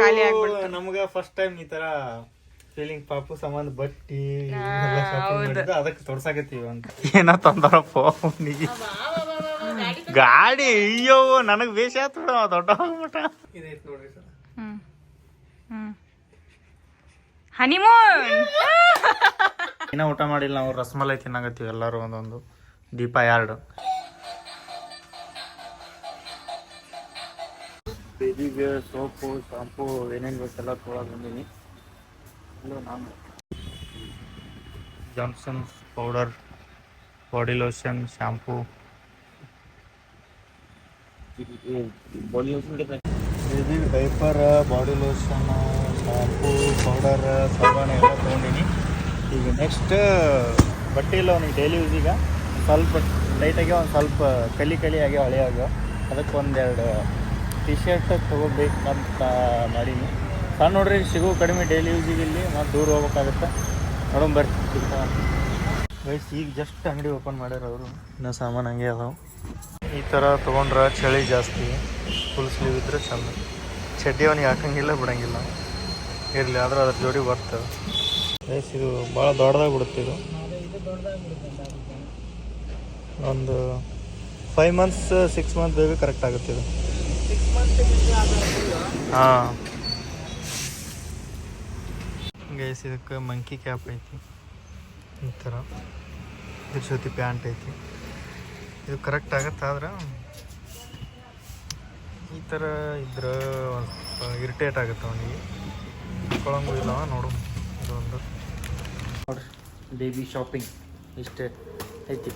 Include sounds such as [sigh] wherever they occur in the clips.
ಖಾಲಿ ಆಗ್ಬಿಡ್ತು. ನಮ್ಗ ಫಸ್ಟ್ ಟೈಮ್ ಈ ತರ ಫೀಲಿಂಗ್ ಪಾಪು ಸಂಬಂಧ ಬಟ್ಟಿ. ಅದಕ್ಕೆ ತೋರ್ಸಾಕತ್ತೀವಿ ಅಂತ. ಏನ ತಂದಾರಪ್ಪ ಅವನಿಗೆ. ಗಾಡಿ ಅಯ್ಯೋ ನನಗ್ ಬೇಷ ಆತ್ ಬಿಡ ದೊಡ್ಡ ಹೋಗ್ಬಿಟ್ಟ ಇದೈತ್ ನೋಡ್ರಿ ಸರ್. ಹನಿಮೂನ್ ಇನ್ನ ಊಟ ಮಾಡಿಲ್ಲ ನಾವು ರಸಮಲೈ ತಿನ್ನಾಗತ್ತೀವಿ ಎಲ್ಲರೂ ಒಂದೊಂದು. ದೀಪ ಎರಡು. ಬೇಬಿಗೆ ಸೋಪು ಶಾಂಪು ಏನೇನು ಬೇಕೆಲ್ಲ ತೊಗೊಳಕ್ ಬಂದೀನಿ. ಇಲ್ಲೂ ನಾನು. Johnson's powder body lotion shampoo. Baby diaper body lotion shampoo powder ಸಾಬಾನು ಎಲ್ಲ ತೊಗೊಂಡಿನಿ. ಈಗ ನೆಕ್ಸ್ಟ್ ಬಟ್ಟೆ ಇಲ್ಲ ಅವನಿಗೆ ಡೈಲಿ ಯೂಸಿಗೆ ಸ್ವಲ್ಪ ಲೈಟಾಗಿ ಒಂದು ಸ್ವಲ್ಪ ಕಲಿ ಕಲಿ ಆಗಿ ಹಳೆ ಆಗ್ಯಾವ ಅದಕ್ಕೆ ಒಂದೆರಡು ಟಿ ಶರ್ಟ್ ತೊಗೋಬೇಕಂತ ಮಾಡೀನಿ. ಸಣ್ಣ ನೋಡ್ರಿ, ಸಿಗೋ ಕಡಿಮೆ ಡೈಲಿ ಯೂಸಿಗೆ ಇಲ್ಲಿ, ಮತ್ತು ದೂರ ಹೋಗ್ಬೇಕಾಗತ್ತೆ. ನೋಡೋಣ ಬರ್ರಿ. ವಯಸ್ಸು ಗೈಸ್ ಈಗ ಜಸ್ಟ್ ಅಂಗಡಿ ಓಪನ್ ಮಾಡ್ಯಾರ ಅವರು. ಇನ್ನೂ ಸಾಮಾನು ಹಂಗೆ ಅದಾವೆ. ಈ ಥರ ತೊಗೊಂಡ್ರೆ ಚಳಿ ಜಾಸ್ತಿ. ಫುಲ್ ಸ್ಲೀವ್ ಇದ್ರೆ ಚಂದ. ಚಡ್ಡಿ ಅವನಿಗೆ ಹಾಕಂಗಿಲ್ಲ, ಬಿಡಂಗಿಲ್ಲ. ಇರಲಿ, ಆದ್ರೆ ಅದ್ರ ಜೋಡಿ ಬರ್ತದೆ ಗೈಸ್ ಇದು ಭಾಳ ದೊಡ್ಡದಾಗಿ ಬಿಡುತ್ತೆ ಇದು. ಒಂದು ಫೈವ್ ಮಂತ್ಸ್ ಸಿಕ್ಸ್ ಮಂತ್ ಬೇಗ ಕರೆಕ್ಟ್ ಆಗುತ್ತೆ ಇದು. ಹಾಂ. ಗೈಸ್ ಇದಕ್ಕೆ ಮಂಕಿ ಕ್ಯಾಪ್ ಐತಿ. ಈ ಥರ. ಇದ್ರ ಜೊತೆ ಪ್ಯಾಂಟ್ ಐತಿ. ಇದು ಕರೆಕ್ಟ್ ಆಗತ್ತೆ ಆದ್ರೆ ಈ ಥರ ಇದ್ರೆ ಸ್ವಲ್ಪ ಇರಿಟೇಟ್ ಆಗುತ್ತೆ ಅವನಿಗೆ. ಕೊಳಂಗು ಇಲ್ಲ ನೋಡು. ಇದೊಂದು. ನೋಡ್ರಿ ಬೇಬಿ ಶಾಪಿಂಗ್ ಇಷ್ಟೇ ಐತಿ.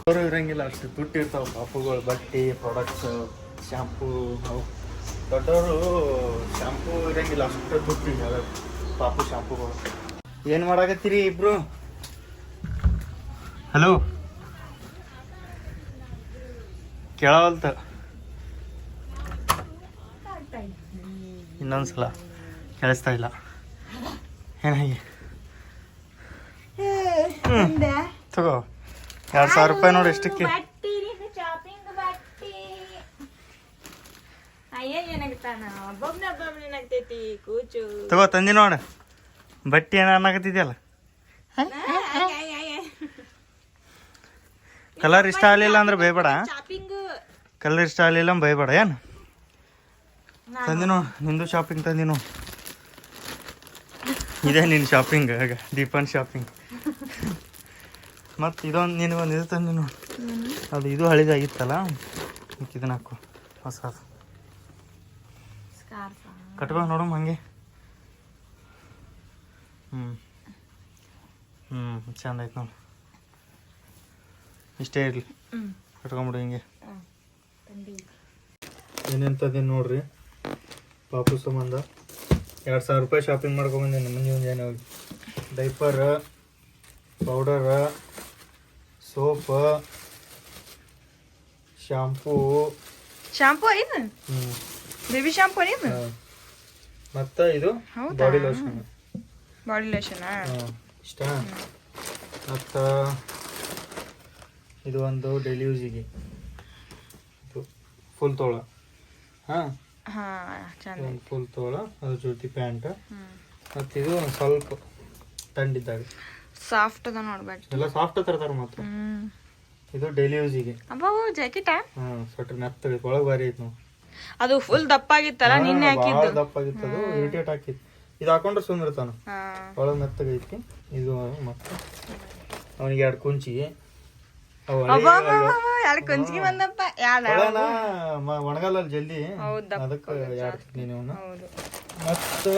ಅವರು ಇರಂಗಿಲ್ಲ ಅಷ್ಟು ದುಡ್ಡು ಇರ್ತಾವೆ ಪಾಪುಗಳು ಬಟ್ಟೆ ಪ್ರಾಡಕ್ಟ್ಸ್ ಶಾಂಪೂ ಅವು ದೊಡ್ಡವರು ಶಾಂಪೂ ಇರಂಗಿಲ್ಲ ಅಷ್ಟು ಇಲ್ಲ. ಪಾಪು ಶಾಂಪೂಗಳು ಏನು ಮಾಡಾಕತ್ತೀರಿ ಇಬ್ರು? ಹಲೋ ಕೇಳವಲ್ತ. ಇನ್ನೊಂದ್ಸಲ ಕೇಳಿಸ್ತಾ ಇಲ್ಲ. ಏನಾಗಿ ತಗೋ. ಎರಡು ಸಾವಿರ ರೂಪಾಯಿ ನೋಡಿ ಎಷ್ಟಕ್ಕೆ ಶಾಪಿಂಗ್ ಬಟ್ಟಿ ಅಯ್ಯ ಏನಾಗ್ತಾನ ಒಬ್ಬೊಬ್ನ ಒಬ್ಬೊಬ್ನ ಏನಾಗ್ತೈತಿ ಕೂಚು ತಗೋ ತಂದಿ ನೋಡ. ಬಟ್ಟೆ ಏನ ಅನ್ನಕತ್ತಿದ್ಯಲ್ಲ ಕಲರ್ ಇಷ್ಟ ಆಗಲಿಲ್ಲ ಅಂದ್ರೆ ಭಯಬೇಡ ಶಾಪಿಂಗ್ ಕಲರ್ ಇಷ್ಟ ಆಗಲಿಲ್ಲ ಭಯಬೇಡ ಏನು? ತಂದಿನೋ ನೋಡು ನಿಂದು ಶಾಪಿಂಗ್ ತಂದಿನು ಇದೇ ನಿನ್ನ ಶಾಪಿಂಗ್ ಆಗ ದೀಪನ್ ಶಾಪಿಂಗ್ ಮತ್ತು ಇದೊಂದು ನಿನಗೊಂದು ಇದು ತಂದಿನೋ ನೋಡು. ಅದು ಇದು ಹಳಿದಾಗಿತ್ತಲ್ಲ? ಇದನ್ನ ಹಾಕು ಹೊಸ ಸ್ಕಾರ್ಫ್ ನೋಡೋಣ ನೋಡು ಹಂಗೆ. ಹ್ಞೂ ಹ್ಞೂ ಚಂದ ಐತೆ ನೋಡಿ. ಇಷ್ಟೇ ಇರಲಿ. ಹ್ಮ್. ಕಟ್ಕೊಂಬಿಡು ಹಿಂಗೆ. ತಂದಿ. ಏನೆಂತದೇನು ನೋಡ್ರಿ. ಪಾಪು ಸಂಬಂಧ. ಎರಡು ಸಾವಿರ ರೂಪಾಯಿ ಶಾಪಿಂಗ್ ಮಾಡ್ಕೊಂಬಂದೇನೆ ಮುಂಜಾನೆ ಮುಂಜಾನೆ ಹೋಗಿ. Diaper powder soap shampoo shampoo ಏನು? ಹ್ಞೂ ಬೇಬಿ ಶಾಂಪೂ ಏನು? ಮತ್ತು ಇದು? ಬಾಡಿ ಲೋಷನ್ ಬಾಡಿ ಲೋಷನ್ ಇಷ್ಟ? ಮತ್ತು ಇದು ಒಂದು ಡೈಲಿ ಯೂಸಿಗೆ ಇದು ಫುಲ್ ತೋಳ. ಹಾಂ? ಹಾ ಚಂದ ಒಂದು ಫುಲ್ ತೋಳ ಅದ್ರ ಜೊತೆ ಪ್ಯಾಂಟ್ ಮತ್ತೆ ಮತ್ತು ಇದು ಒಂದು ಸ್ವಲ್ಪ ತಂಡಿದ್ದಾಗ. ಸಾಫ್ಟ್ ಅದ ನೋಡ್ಬೇಕು ಎಲ್ಲ ಸಾಫ್ಟ್ ತರ್ತಾರೆ ಮಾತ್ರ. ಹ್ಮ್. ಇದು ಡೈಲಿ ಯೂಸಿಗೆ ಅಬ್ಬಾ ಜಾಕೆಟ್ ಹಾಂ ಸ್ವೆಟರ್ ಮೆತ್ತಗೆ ಒಳಗೆ ಭಾರಿ ಐತೆ ನಾವು ಅದು ಫುಲ್ ದಪ್ಪ ಆಗಿತ್ತಲ್ಲ ನಿನ್ನೆ ಹಾಕಿದ್ದು. ದಪ್ಪಾಗಿತ್ತು ಅದು ಇರಿಟೇಟ್ ಹಾಕಿತ್ತು ಇದು ಹಾಕೊಂಡ್ರೆ ಸುಂದಿರ್ತಾನ ತಾನು. ಒಳಗೆ ಮೆತ್ತಗೈತಿ ಇದು ಮತ್ತೆ ಅವನಿಗೆ ಎರಡು ಕುಂಚಿ ಎರಡು ಕುಂಚಿಗೆ ಬಂದಪ್ಪ. ಒಣಗಲ್ಲ ಜಲ್ದಿ ಅದಕ್ಕೆ ಎರಡು ತಿಂದಿನಿ ಅವನು ಮತ್ತು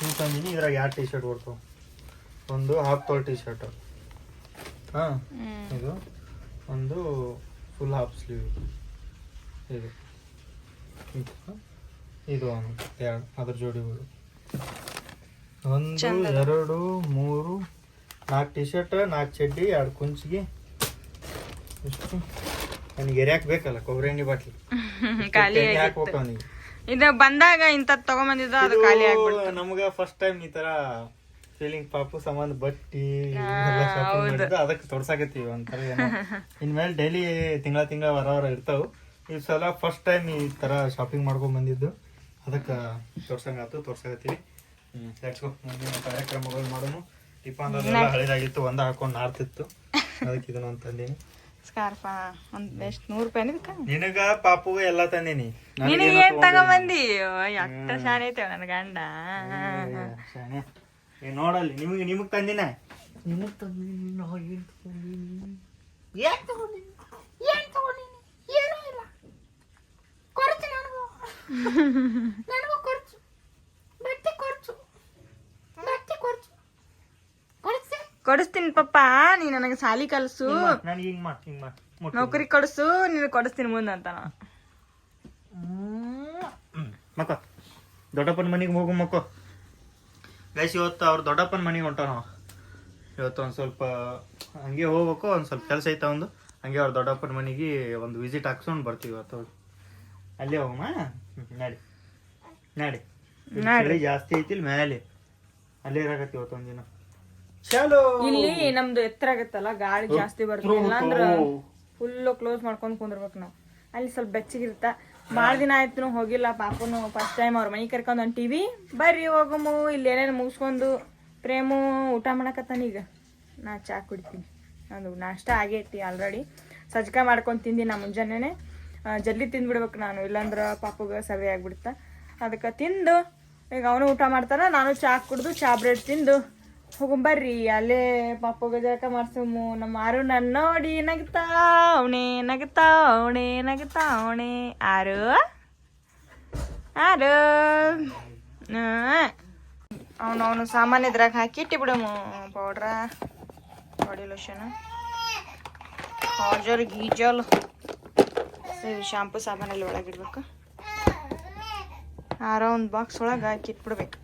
ಇವು ತಂದಿನಿ ಇದ್ರಾಗ ಎರಡು ಟೀ ಶರ್ಟ್ ಕೊಡ್ತಾವ ಒಂದು ಹಾಫ್ ತೋಲ್ ಟೀ ಶರ್ಟ್ ಹಾಂ ಇದು. ಒಂದು ಫುಲ್ ಹಾಫ್ ಸ್ಲೀವ್ ಇದು. ಇದು ಒಂದು ಎರಡು ಅದ್ರ ಜೋಡಿಗಳು ಒಂದು ಎರಡು ಮೂರು ನಾಲ್ಕು ಟಿ ಶರ್ಟ್ ನಾಲ್ಕು ಚಡ್ಡಿ ಎರಡು ಕುಂಚಿಗೆ. ಎಷ್ಟು? ನನಗೆ ಎರಿಯಾಕ್ ಬೇಕಲ್ಲ ಕೊಬ್ಬರಿ ಎಣ್ಣೆ ಬಾಟ್ಲಿ. [laughs] ಖಾಲಿ ಹಾಕ್ಬೇಕು ಅವನಿಗೆ. ಇದು ಬಂದಾಗ ಇಂಥದ್ದು ತಗೊಂಬಂದಿದ್ದ ಅದು ಖಾಲಿ ಆಗ್ಬಿಡ್ತು. ನಮ್ಗೆ ಫಸ್ಟ್ ಟೈಮ್ ಈ ಥರ ಫೀಲಿಂಗ್ ಪಾಪು ಸಂಬಂಧ ಬಟ್ಟಿ ಅದಕ್ಕೆ ತೋರ್ಸಾಕತ್ತೀವಿ ಒಂಥರ ಏನೋ. [laughs] ಇನ್ಮೇಲೆ ಡೈಲಿ ತಿಂಗಳ ತಿಂಗಳ ವಾರ ವಾರ ಇರ್ತಾವ. ಈ ಸಲ ಫಸ್ಟ್ ಟೈಮ್ ಈ ತರ ಶಾಪಿಂಗ್ ಮಾಡ್ಕೊಂಡ್ ಬಂದಿದ್ದು. ಅದಕ್ಕೆ ತೋರ್ಸಂಗಾತು ತೋರ್ಸಾಕತ್ತೀವಿ. ಹ್ಞೂ ಮುಂದಿನ ಕಾರ್ಯಕ್ರಮಗಳು ಮಾಡೋನು. ಟಿಪ್ಪ ಅಂದ್ರೆ ಹಳೇದಾಗಿತ್ತು ಒಂದ ಹಾಕೊಂಡು ನಾರ್ತಿತ್ತು ಅದಕ್ಕೆ ಇದನ್ನ ಒಂದು ತಂದೀನಿ ಸ್ಕಾರ್ಫ ಒಂದ್ ಎಷ್ಟ್ ನೂರ್ ರೂಪಾಯಿ ಇದಕ್ಕ? ನಿನಗ ಪಾಪುಗ ಎಲ್ಲ ತಂದೀನಿ. ನೀನು ಏನ್ ತಗೊಂಬಂದಿ? ಎಷ್ಟ ಶಾನೆ ಐತೆ ನನ್ನ ಗಂಡ. ಶಾನೆ ಏ ನೋಡಲ್ಲಿ ನಿಮಗೆ ನಿಮಗೆ ತಂದಿನ? ನಿಮಗೆ ತಂದಿನಿ ನಾ ಏನು ತಗೊಂಡಿನಿ? ಏನ್ ತಗೊಂಡಿನಿ? ಏನ್ ತಗೊಂಡಿನಿ? ಏನೂ ಇಲ್ಲ. ಖರ್ಚು ನನಗೂ. ನನಗೂ ಕೊರಚು. ಬಟ್ಟೆ ಕೊರಚು. ಬಟ್ಟೆ ಕೊರಚು. ಕೊಡಿಸ್ತೆ ಕೊಡಿಸ್ತೀನಿ ಪಪ್ಪ ನೀ ನನಗೆ ಸಾಲಿ ಕಲಸು. ನನಗೆ ಹಿಂಗೆ ಮಾಡಿ ಹಿಂಗೆ ಮಾಡಿ ನೌಕರಿ ಕೊಡಿಸು ನೀನು ಕೊಡಿಸ್ತೀನಿ ಮುಂದೆ ಅಂತ ಮಕ್ಕ ದೊಡ್ಡಪ್ಪನ ಮನೆಗೆ ಹೋಗು ಮಕ್ಕ. ಗೈಸ್ ಇವತ್ತು ಅವ್ರ ದೊಡ್ಡಪ್ಪನ ಮನೆಗೆ ಹೊಂಟಾನ ನಾವು. ಇವತ್ತು ಒಂದು ಸ್ವಲ್ಪ ಹಂಗೆ ಹೋಗ್ಬೇಕು ಒಂದು ಸ್ವಲ್ಪ ಕೆಲಸ ಐತೆ ಒಂದು. ಹಂಗೆ ಅವ್ರ ದೊಡ್ಡಪ್ಪನ ಮನೆಗೆ ಒಂದು ವಿಸಿಟ್ ಹಾಕ್ಸ್ಕೊಂಡು ಬರ್ತೀವಿ ಇವತ್ತು. ಅಲ್ಲೇ ಹೋಗಮ್ಮ ನಡಿ ನಡಿ. ನಡಿ. ಇಲ್ಲಿ ಚಳಿ ಜಾಸ್ತಿ ಐತಿ ಇಲ್ಲಿ ಮೇಲೆ ಅಲ್ಲೇ ಇರಾಕತ್ತಿ ಇವತ್ತು ಒಂದಿನ. ಚಲೋ! ಇಲ್ಲಿ ನಮ್ದು ಎತ್ತರ ಆಗತ್ತಲ್ಲ ಗಾಳಿ ಜಾಸ್ತಿ ಬರುತ್ತೆ. ಇಲ್ಲಾಂದ್ರ ಫುಲ್ ಕ್ಲೋಸ್ ಮಾಡ್ಕೊಂಡ್ ಕುಂದಿರ್ಬೇಕು ನಾವು. ಅಲ್ಲಿ ಸ್ವಲ್ಪ ಬೆಚ್ಚಗಿರ್ತ ಭಾಳ ದಿನ ಆಯ್ತು ಹೋಗಿಲ್ಲ ಪಾಪನು ಫಸ್ಟ್ ಟೈಮ್ ಅವ್ರ ಮನೆ ಕರ್ಕೊಂಡ್ ಟಿವಿ. ಬರ್ರಿ ಹೋಗಮು ಇಲ್ಲಿ ಏನೇನು ಮುಗಿಸ್ಕೊಂಡು ಪ್ರೇಮು ಊಟ ಮಾಡಕತ್ತಾನ ಈಗ? ನಾ ಚಾ ಕುಡಿತೀನಿ. ನಂದು ನಾಷ್ಟ ಆಗೈತಿ ಆಲ್ರೆಡಿ ಸಜ್ಕ ಮಾಡ್ಕೊಂಡು ತಿಂದಿ ನಾ ಮುಂಜಾನೆ ಜಲ್ದಿ ತಿಂದ್ಬಿಡ್ಬೇಕು ನಾನು, ಇಲ್ಲಾಂದ್ರೆ ಪಾಪುಗೆ ಸರಿ ಆಗಿಬಿಡುತ್ತೆ. ಅದಕ್ಕೆ ತಿಂದು, ಈಗ ಅವನು ಊಟ ಮಾಡ್ತಾನ, ನಾನು ಚಾ ಕುಡ್ದು, ಚಾ ಬ್ರೆಡ್ ತಿಂದು ಹೋಗುಂಬರ್ರಿ ಅಲ್ಲೇ ಪಾಪುಗೆ ಜಳಕ ಮಾಡ್ಸೋಮು. ನಮ್ಮ ಆರು ನನ್ನ ನೋಡಿ ನಗ್ತಾವಣೇ ನಗ್ತಾವಣೇ ನಗ್ತಾವಣೆ ಆರು. ಆರು. ಅವನು ಅವನು ಸಾಮಾನು ಇದ್ರಾಗ ಹಾಕಿ ಇಟ್ಟಿಬಿಡಮು ಪೌಡ್ರ ಬಾಡಿ ಲೋಷನ್ ಹಾಜರ್ ಗೀಜಲ್. ಶಾಂಪು ಸಾಮಾನಲ್ಲಿ ಒಳಗಿಡ್ಬೇಕು. ಆರೋ ಒಂದು ಬಾಕ್ಸ್ ಒಳಗೆ ಹಾಕಿ ಇಟ್ಬಿಡ್ಬೇಕು.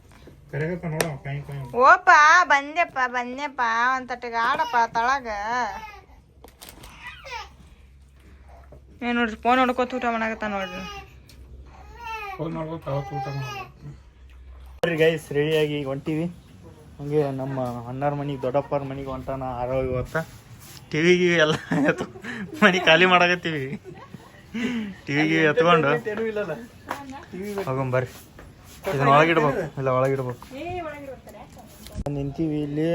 ಕರೆಗಪ್ಪ ನೋಡ ಕೈ ಕೈ ಓಪ ಬಂದೆಪ್ಪ ಬಂದೆಪ್ಪ ಒಂದ್ ತಟ್ಟಿಗೆ ಆಡಪ್ಪ ತಳಗ. ಏನ್ ನೋಡ್ರಿ ಫೋನ್ ನೋಡ್ಕೋತ ಊಟ ಮಾಡಕತ್ತ ನೋಡ್ರಿ. ನೋಡ್ರಿ ಗೈಸ್ ರೆಡಿಯಾಗಿ ಈಗ ಹೊಂಟೀವಿ. ಹಂಗೆ ನಮ್ಮ ಅಣ್ಣಾರ ಮನೆಗೆ ದೊಡ್ಡಪ್ಪರ ಮನಿಗೆ ಹೊಂಟಾನ ಆರೋ ಇವತ್ತ. ಟಿವಿಗೆ ಎಲ್ಲ ಮನೆ ಖಾಲಿ ಮಾಡಕತ್ತೀವಿ. ಟಿವಿಗೆ ಎತ್ಕೊಂಡು? ಹೋಗಂ ಬರ್ರಿ. ಇದನ್ನ ಒಳಗಿಡ್ಬೇಕು. ಇಲ್ಲ, ಒಳಗಿಡ್ಬೇಕು. ನಿಂತೀವಿ ಇಲ್ಲಿ.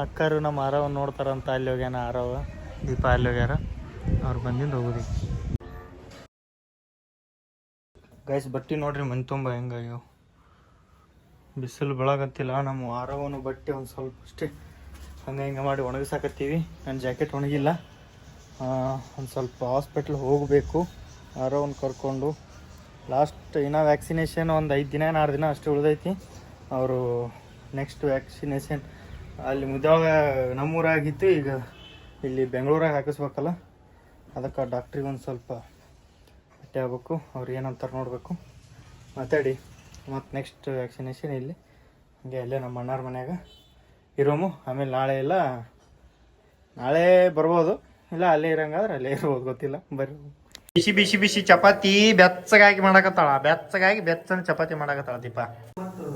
ಅಕ್ಕರು ನಮ್ಮ ಆರವ ನೋಡ್ತಾರಂತ. ಅಲ್ಲಿ ಹೋಗ್ಯಾನ ಆರವ ದೀಪ ಅಲ್ಲಿ ಹೋಗ್ಯಾರ. ಅವ್ರು ಬಂದಿಂದ ಹೋಗುದಿ ಗೈಸ್ ಬಟ್ಟೆ ನೋಡ್ರಿ, ಮನೆ ತುಂಬ ಹೆಂಗಾಗ್ಯಾವ. ಬಿಸಿಲು ಬೆಳಗತ್ತಿಲ್ಲ ನಮ್ಮ ಆರವನು ಬಟ್ಟೆ ಒಂದು ಸ್ವಲ್ಪ ಅಷ್ಟೇ ಹಂಗೆ ಹಿಂಗೆ ಮಾಡಿ ಒಣಗಿಸಾಕತ್ತೀವಿ. ನನ್ನ ಜಾಕೆಟ್ ಒಣಗಿಲ್ಲ. ಒಂದು ಸ್ವಲ್ಪ ಹಾಸ್ಪಿಟ್ಲ್ ಹೋಗಬೇಕು. ಆರವನ್ ಕರ್ಕೊಂಡು. ಲಾಸ್ಟ್ ಇನ್ನೂ ವ್ಯಾಕ್ಸಿನೇಷನ್ ಒಂದು ಐದು ದಿನ ಆರು ದಿನ ಅಷ್ಟು ಉಳಿದೈತಿ. ಅವರು ನೆಕ್ಸ್ಟ್ ವ್ಯಾಕ್ಸಿನೇಷನ್ ಅಲ್ಲಿ ಮುದ್ದಾಗ ನಮ್ಮೂರಾಗಿತ್ತು, ಈಗ ಇಲ್ಲಿ ಬೆಂಗಳೂರಾಗ ಹಾಕಿಸ್ಬೇಕಲ್ಲ. ಅದಕ್ಕೆ ಡಾಕ್ಟ್ರಿಗೆ ಒಂದು ಸ್ವಲ್ಪ ಭೇಟಿ ಆಗ್ಬೇಕು. ಅವ್ರು ಏನಂತಾರೆ ನೋಡಬೇಕು. ಮಾತಾಡಿ. ಮತ್ತು ನೆಕ್ಸ್ಟ್ ವ್ಯಾಕ್ಸಿನೇಷನ್ ಇಲ್ಲಿ. ಹಾಗೆ ಅಲ್ಲೇ ನಮ್ಮ ಅಣ್ಣಾರ ಮನೆಯಾಗ ಇರೋಮು. ಆಮೇಲೆ ನಾಳೆ ಎಲ್ಲ ನಾಳೆ ಬರ್ಬೋದು. ಇಲ್ಲ ಅಲ್ಲೇ ಇರಂಗಾದ್ರೆ ಅಲ್ಲೇ ಇರ್ಬೋದು ಗೊತ್ತಿಲ್ಲ. ಬರ್ರಿ. ಬಿಸಿ ಬಿಸಿ ಬಿಸಿ ಚಪಾತಿ ಬೆಚ್ಚಗಾಗಿ ಮಾಡಕತ್ತಾಳ. ಬೆಚ್ಚಗಾಗಿ ಬೆಚ್ಚನ ಚಪಾತಿ ಮಾಡಕತ್ತಾಳ ದೀಪ.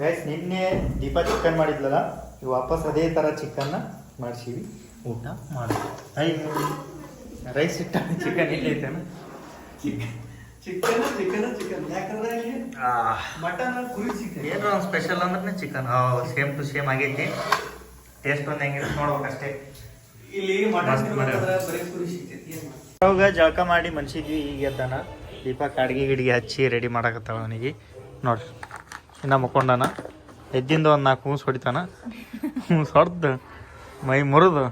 ಗೈಸ್ ನಿನ್ನೆ ದೀಪ ಚಿಕನ್ ಮಾಡಿದ್ಲಲ್ಲ? ಈಗ ವಾಪಸ್ ಅದೇ ಥರ ಚಿಕನ್ನ ಮಾಡಿಸಿವಿ. ಊಟ ಮಾಡಿ ಐ ರೈಸ್ ಇಟ್ಟ ಚಿಕನ್ ಇಲ್ಲೈತೇನ ಚಿಕನ್ ಚಿಕನ್ ಚಿಕನ್ ಯಾಕಂದ್ರೆ ಮಟನ್ ಕುರಿ ಚಿಕನ್ ಏನೋ ಒಂದು ಸ್ಪೆಷಲ್ ಅಂದ್ರೆ ಚಿಕನ್ ಸೇಮ್ ಟು ಸೇಮ್ ಆಗೈತಿ. ಟೇಸ್ಟ್ ಒಂದು ಹೆಂಗಿರುತ್ತೆ ನೋಡ್ಬೇಕಷ್ಟೇ. ಇಲ್ಲಿ ಅವಾಗ ಜಳಕ ಮಾಡಿ ಮನ್ಸಿದ್ವಿ ಈಗ ಎದ್ದಾನ ದೀಪ ಕಾಡ್ಗಿ ಗಿಡ್ಗಿ ಹಚ್ಚಿ ರೆಡಿ ಮಾಡಕತ್ತಾಳ ಅವನಿಗೆ. ನೋಡ್ರಿ ಇನ್ನ ಮುಕ್ಕೊಂಡಾನ. ಎದ್ದಿಂದ ಒಂದು ನಾಲ್ಕು ಮೂಸ್ ಹೊಡಿತಾನ. ಮೂಸ್ ಹೊಡ್ದು ಮೈ ಮುರಿದು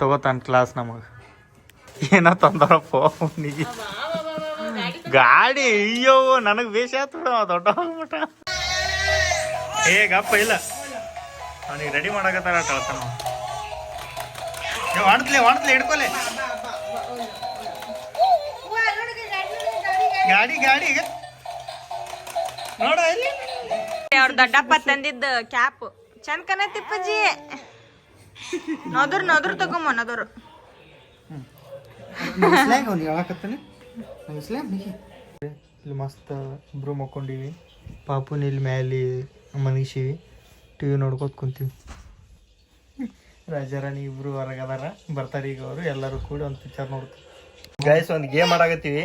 ತಗೋತಾನ ಕ್ಲಾಸ್ ನಮಗೆ. ಏನ ತಂದರಪ್ಪ ಅವನಿಗೆ. ಗಾಡಿ ಅಯ್ಯೋ ನನಗೆ ಬೇಷ ದೊಡ್ಡ ಹೋಗ್ಬಿಟ ಏ ಗಪ್ಪ ಇಲ್ಲ. ಅವನಿಗೆ ರೆಡಿ ಮಾಡಕತ್ತಾರ ಟಳ್ತಾನ ವಾಣ್ತ್ಲೆ ವಾಣ್ತ್ಲೆ ಹಿಡ್ಕೊಲೆ. ಗಾಡಿ ಗಾಡಿ ನೋಡ ಇಲ್ಲಿ ಅವ್ರ ದೊಡ್ಡಪ್ಪ ತಂದಿದ್ದ ಕ್ಯಾಪ್. ಚಂದ ಕನತಿಪ್ಪಜಿ ನೊದ್ರ ನೊದ್ರ ತಗೊಂಬ ನೊದ್ರ. ಇಲ್ಲಿ ಮಸ್ತ್ ಇಬ್ರು ಮಕ್ಕೊಂಡಿವಿ. ಪಾಪುನ ಇಲ್ಲಿ ಮ್ಯಾಲೆ ಮನಗಿಸಿವಿ ಟಿವಿ ನೋಡ್ಕೊತ ಕುಂತೀವಿ. ರಾಜಾರಾಣಿ ಇಬ್ರು ಹೊರಗದಾರ. ಬರ್ತಾರೆ ಈಗ ಅವರು ಎಲ್ಲರೂ ಕೂಡಿ ಒಂದು ಪಿಕ್ಚರ್ ನೋಡ್ತಾರೆ ಗೈಸ್ ಒಂದು ಗೇಮ್ ಆಡಾಕತ್ತೀವಿ.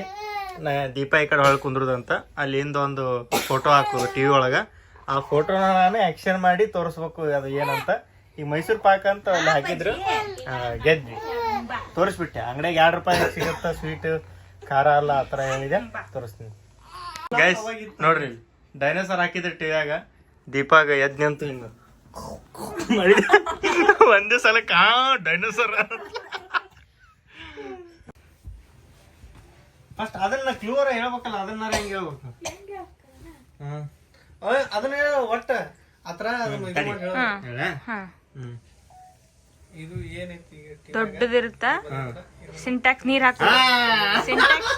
ನಾ ದೀಪ ಈ ಕಡೆ ಹೊಳಗೆ ಕುಂದ್ರದಂತ. ಅಲ್ಲಿಂದ ಒಂದು ಫೋಟೋ ಹಾಕೋದು ಟಿವಿ ಒಳಗ. ಆ ಫೋಟೋನ ನಾನು ಆಕ್ಷನ್ ಮಾಡಿ ತೋರಿಸ್ಬೇಕು ಅದು ಏನಂತ. ಈ ಮೈಸೂರು ಪಾಕ್ ಅಂತ ಅಲ್ಲಿ ಹಾಕಿದ್ರು. ಗೆದ್ವಿ. ತೋರಿಸ್ಬಿಟ್ಟೆ. ಅಂಗಡಿಗೆ ಎರಡು ರೂಪಾಯಿ ಸಿಗುತ್ತ? ಸ್ವೀಟ್ ಖಾರ ಅಲ್ಲ ಆ ಥರ ಏನಿದೆ? ತೋರಿಸ್ತೀನಿ. ಗೈಸ್ ನೋಡ್ರಿ ಡೈನೋಸರ್ ಹಾಕಿದ್ರು ಟಿವಿಯಾಗ ದೀಪಾಗ ಎದ್ ನಿಂತು ಹಿಂಗ ಮಾಡಿದೆ. ಒಂದೇ ಸಲ ಕಾ ಡೈನೋಸರ್ ಫಸ್ಟ್ ಅದನ್ನ ಕ್ಲೂರ ಹೇಳ್ಬೇಕಲ್ಲ ಅದನ್ನ ಹೆಂಗ್ ಹೇಳ್ಬೇಕು ಅದನ್ನ ಹೇಳ ಒಟ್ಟ ಆತರ ಅದನ್ನ ಇದು ಮಾಡಿ ಹೇಳು. ಹಾ ಇದು ಏನೈತಿ ದೊಡ್ಡದಿರುತ್ತ. ಸಿಂಟ್ಯಾಕ್ಸ್ ನೀರ್ ಹಾಕ! ಸಿಂಟ್ಯಾಕ್ಸ್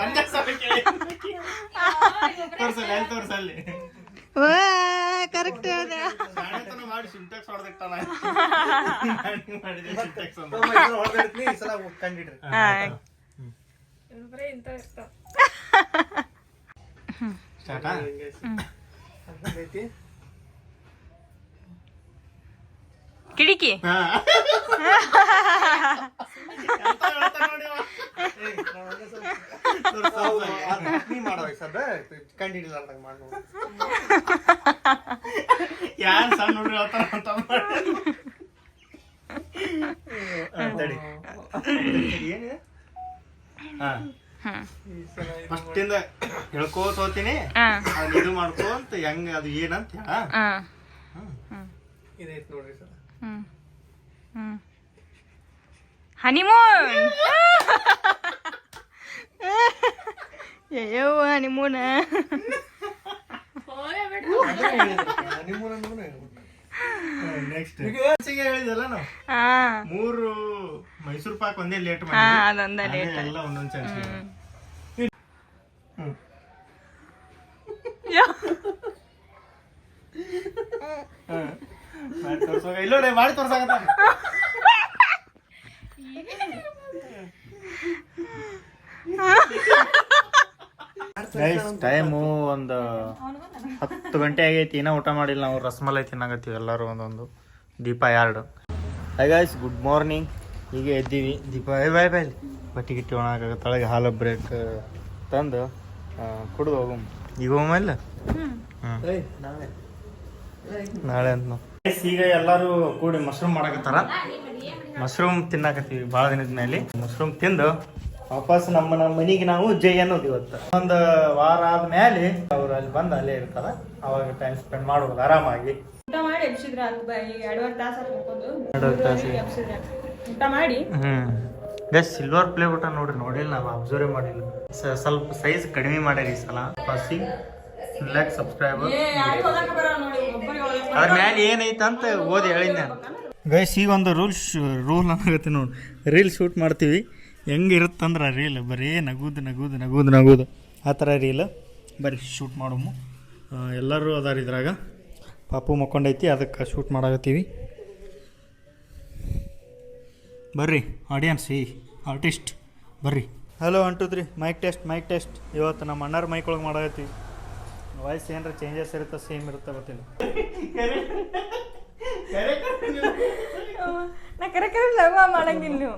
ಒಂದೇ ಸಲ ಕೇಳಿ. ತೋರ್ಸಲ್ಲಿ, ತೋರ್ಸಲ್ಲಿ. ಕರೆಕ್ಟ್ ಶಾಣೆತನ ಮಾಡಿ ಸಿಂಟ್ಯಾಕ್ಸ್ ಹೊಡ್ದಿಟ್ಟಾನ. ನಾನ್ ಮಾಡಿದೆ ಸಿಂಟ್ಯಾಕ್ಸ್ ಅಂತ. ತಮ್ಮ ಇದನ್ನ ಹೊಡ್ದಿಡ್ತೀನಿ, ಈ ಸಲ ಕಂಡಿಡ್ರಿ. ಸ್ಟಾರ್ಟಾ? ಐತಿ ಕಿಡಿಕಿ ಹಾ. ಎಂತ ಹೇಳ್ತಾನ್ ನೋಡಿ ಅವ. ತೋರ್ಸು, ತೋರ್ಸು. ನೀ ಮಾಡೋ ಸದ ಕಂಡಿಡಿಲಾರ್ದಂಗ ಮಾಡು ಯಾರ್ ಸಣ್ಣ ಹುಡುಗ್ರು ಹೇಳ್ತಾರ ಅಂತ ಮಾಡಿ. ಹಾ, ತಡಿ. ಏನಿದೆ? ಹಾ. ಹ್ಮ್ ಈ ಸಲ ಇದು ಫಸ್ಟ್ ಇಂದ ಹೇಳ್ಕೋತ ಹೋಗ್ತೀನಿ. ಹಾ. ಇದು ಮಾಡ್ಕೋ ಅಂತ ಹೆಂಗ ಅದು ಏನಂತ ಹೇಳ. ಹಾ. ಇದೈತಿ ನೋಡ್ರಿ ಸರ್. [laughs] ಹ್ಮ್ ಹ್ಮ್ ಹನಿಮೂನ್ ಅಯ್ಯೋ ಹನಿಮೂನ್ ನಿಮ್ಮನ್ನ ನೆಕ್ಸ್ಟ್ ಹೇಳಿದಲ್ಲ ನಾವು ಹಾ ಮೂರು ಮೈಸೂರು ಪಾಕ್ ಒಂದೇ ಲೇಟ್ ಮಾಡಿ ಎಲ್ಲ ಒಂದೊಂದ್ ಚಾನ್ಸ್ [laughs] ಮಾಡಿ ಇಲ್ಲೋಡೆ ಮಾಡಿ ತೋರ್ಸಾಕತ್ತ. ಟೈಮು ಒಂದು ಹತ್ತು ಗಂಟೆ ಆಗೈತಿ ಇನ್ನೂ ಊಟ ಮಾಡಿಲ್ಲ ನಾವು ರಸಮಲೈ ತಿನ್ನಾಗತ್ತೀವಿ ಎಲ್ಲರೂ ಒಂದೊಂದು. ದೀಪ ಎರಡು. ಐ ಗಾಯ್ಸ್ ಗುಡ್ ಮಾರ್ನಿಂಗ್ ಹೀಗೆ ಎದ್ದೀವಿ. ದೀಪ ಐ ಬಾಯ್ ಬಾಯ್ ಬಟ್ಟಿ ಗಿಟ್ಟಿ ಒಣಗಾಕ ತಳಗೆ ಹಾಲು ಬ್ರೇಕ್ ತಂದು ಕುಡ್ದು ಹೋಗಮ್ ಈಗ ಹ್ಞೂ ನಾವೇ ನಾಳೆ ಅಂತ ನಾವು. ಈಗ ಎಲ್ಲರೂ ಕೂಡಿ ಮಶ್ರೂಮ್ ಮಾಡಕತ್ತಾರ. ಮಶ್ರೂಮ್ ತಿನ್ನಾಕತ್ತೀವಿ ಬಹಳ ದಿನದ ಮೇಲೆ ಮಶ್ರೂಮ್ ತಿಂದು ವಾಪಸ್ ನಮ್ಮ ನಮ್ಮ ಮನಿಗೆ ನಾವು ಜೈ ಅನ್ನೋದು ಇವತ್ತು. ಒಂದು ವಾರ ಆದ್ಮೇಲೆ ಅವ್ರು ಅಲ್ಲಿ ಬಂದು ಅಲ್ಲೇ ಇರ್ತಾರ. ಅವಾಗ ಟೈಮ್ ಸ್ಪೆಂಡ್ ಮಾಡ್ಬೋದು ಆರಾಮಾಗಿ. ಊಟ ಮಾಡಿ ಎಬ್ಸಿದ್ರ ಅಂತ ಈಗ ಎರಡುವರೆ ತಾಸು ಹಾಕೊಂಡು ಎರಡೂವರೆ ತಾಸಿಗೆ. ಎಬ್ಸಿದ್ರ. ಊಟ ಮಾಡಿ. ಹ್ಮ್. ಗಸ್ ಸಿಲ್ವರ್ ಪ್ಲೇ ಊಟ ನೋಡ್ರಿ ನೋಡಿಲ್ಲ ನಾವು ಅಬ್ಸರ್ವ್ ಮಾಡಿಲ್ಲ. ಸ್ವಲ್ಪ ಸೈಜ್ ಕಡಿಮೆ ಮಾಡ್ಯಾರ ಈ ಸಲ. ಫಸ್ಟಿಂಗ್ ಲ್ಯಾಕ್ ಸಬ್ಸ್ಕ್ರೈಬರ್ ಅದ್ರ ಮ್ಯಾಲೆ ಏನೈತೆ ಅಂತ ಓದಿ ಹೇಳಿದ್ದೆ ನಾನು. ಗೈಸ್ ಈಗ ಒಂದು ರೂಲ್ಸ್ ರೂಲ್ ಅನ್ನಗತ್ತೆ ನೋಡಿ. ರೀಲ್ ಶೂಟ್ ಮಾಡ್ತೀವಿ. ಹೆಂಗೆ ಇರುತ್ತಂದ್ರೆ ರೀಲ್ ಬರೀ ನಗುದು ನಗುದು ನಗುದು ನಗುದು. ಆ ಥರ ರೀಲ್ ಬರೀ ಶೂಟ್ ಮಾಡೋಮು. ಎಲ್ಲರೂ ಅದಾರ ಇದ್ರಾಗ. ಪಾಪು ಮಕ್ಕೊಂಡೈತಿ ಅದಕ್ಕೆ ಶೂಟ್ ಮಾಡಾಕತ್ತೀವಿ. ಬರ್ರಿ ಆಡಿಯನ್ಸ್ ಈ ಆರ್ಟಿಸ್ಟ್ ಬರ್ರಿ. Hello one two three mic test mic test ಇವತ್ತು ನಮ್ಮ ಅಣ್ಣಾರ ಮೈಕ್ ಒಳಗೆ ಮಾಡಾಕತ್ತೀವಿ. ವಾಯ್ಸ್ ಏನಾರ ಚೇಂಜಸ್ ಇರುತ್ತೆ ಸೇಮ್ ಇರುತ್ತೆ ಗೊತ್ತಿಲ್ಲ. ನಾ ಕರೆ ಕರೆ ಲವ್ ಮಾಡಂಗಿಲ್ಲ ನೀವು.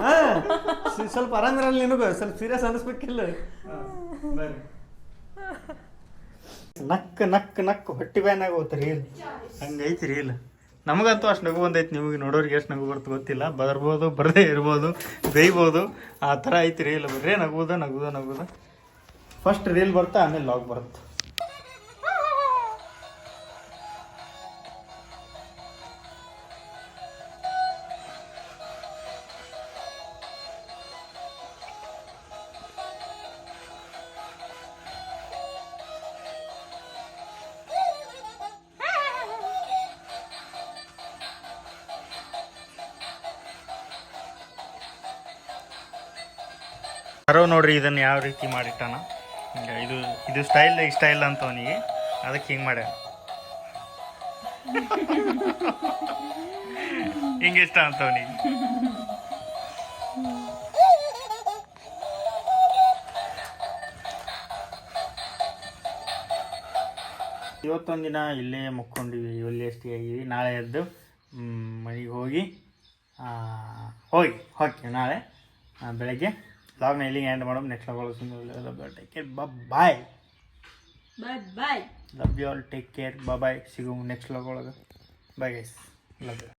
ಹಾ ಸಿ- ಸ್ವಲ್ಪ ಆರಾಮಿರಲ್ಲ ನಿನಗ ಸ್ವಲ್ಪ ಸೀರಿಯಸ್ ಅನಿಸ್ಬೇಕಿಲ್ಲ. ನಕ್ ನಕ್ ನಕ್ ಹೊಟ್ಟಿ ಬ್ಯಾನ್ ಆಗೋತ್ರಿ ಹಂಗೈತಿ ರೀಲ್ ನಮಗಂತೂ ಅಷ್ಟು ನಗು ಬಂದೈತಿ. ನಿಮಗೆ ನೋಡೋರಿಗೆ ಎಷ್ಟು ನಗು ಬರ್ತು ಗೊತ್ತಿಲ್ಲ. ಬರ್ಬೋದು, ಬರದೇ ಇರ್ಬೋದು, ಬೇಯ್ಬೋದು. ಆ ಥರ ಐತಿ ರೀಲ್ ಬರ್ರಿ ನಗುದ ನಗುದ ನಗುದ. ಫಸ್ಟ್ ರೀಲ್ ಬರ್ತಾ, ಆಮೇಲೆ ಲಾಗ್ ಬರುತ್ತೆ. ಯಾರೋ ನೋಡ್ರಿ ಇದನ್ನು ಯಾವ ರೀತಿ ಮಾಡಿಟ್ಟಾನ. ಇದು ಇದು ಸ್ಟೈಲ್ [laughs] ಇಷ್ಟ ಇಲ್ಲ ಅಂತ ಅವನಿಗೆ ಅದಕ್ಕೆ ಹಿಂಗೆ ಮಾಡ್ಯಾನ. ಹಿಂಗೆ ಇಷ್ಟ ಅಂತ ಅವನಿಗೆ ಇವತ್ತೊಂದು ದಿನ ಇಲ್ಲೇ ಮುಕ್ಕೊಂಡಿವಿ ಇಲ್ಲಿ ಎಷ್ಟೇ ಆಗಿವಿ ನಾಳೆ ಎದ್ದು ಮನೆಗೆ ಹೋಗಿ ಹೋಗಿ, ಹೋಗ್ತೀವಿ ನಾಳೆ ಬೆಳಗ್ಗೆ. ಲಾಗ್ನ ಇಲ್ಲಿಗೆ ಎಂಡ್ ಮಾಡೋದು next log take care bye bye bye love you all take care bye ಸಿಗು ನೆಕ್ಸ್ಟ್ ಲಾಗ್ ಒಳಗೆ ಬಾಯ್ ಗೈಸ್ ಲವ್ ಯು